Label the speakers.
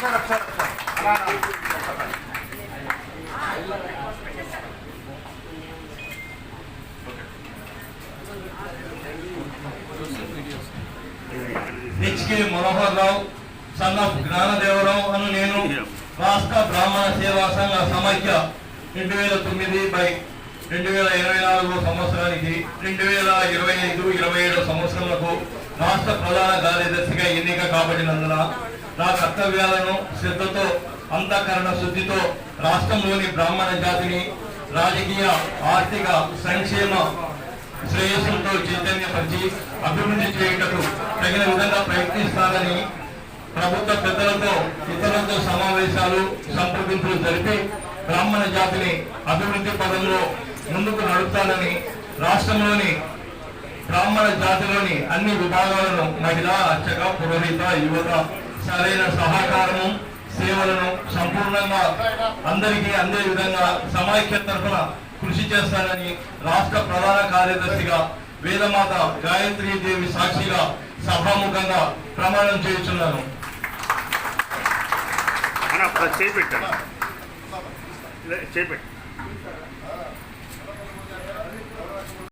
Speaker 1: HK Manohar Rao son of Jnanadevarao అను నేను రాష్ట్ర బ్రాహ్మణ సేవా సంఘ సమైక్య రెండు వేల తొమ్మిది బై రెండు వేల ఇరవై నాలుగు సంవత్సరానికి రెండు వేల ఇరవై ఐదు ఇరవై ఏడు సంవత్సరములకు రాష్ట్ర ప్రధాన కార్యదర్శిగా ఎన్నిక కాబట్టినందున నా కర్తవ్యాలను శ్రద్ధతో అంతఃకరణ శుద్ధితో రాష్ట్రంలోని బ్రాహ్మణ జాతిని రాజకీయ ఆర్థిక సంక్షేమ శ్రేయస్సులతో చైతన్యపరిచి అభివృద్ధి చేయుటకు తగిన విధంగా ప్రయత్నిస్తానని ప్రభుత్వ పెద్దలతో ఇతరులతో సమావేశాలు సంప్రదింపులు జరిపి బ్రాహ్మణ జాతిని అభివృద్ధి పదంలో ముందుకు నడుపుతానని రాష్ట్రంలోని బ్రాహ్మణ జాతిలోని అన్ని విభాగాలను మహిళ అర్చక పురోహిత యువత సరైన సహకారము సేవలను సంపూర్ణంగా అందరికీ అందే విధంగా సమాఖ్య తరఫున కృషి చేస్తానని రాష్ట్ర ప్రధాన కార్యదర్శిగా వేదమాత గాయత్రి దేవి సాక్షిగా సభాముఖంగా ప్రమాణం చేయుచున్నాను.
Speaker 2: అన్న చేపెట్టాను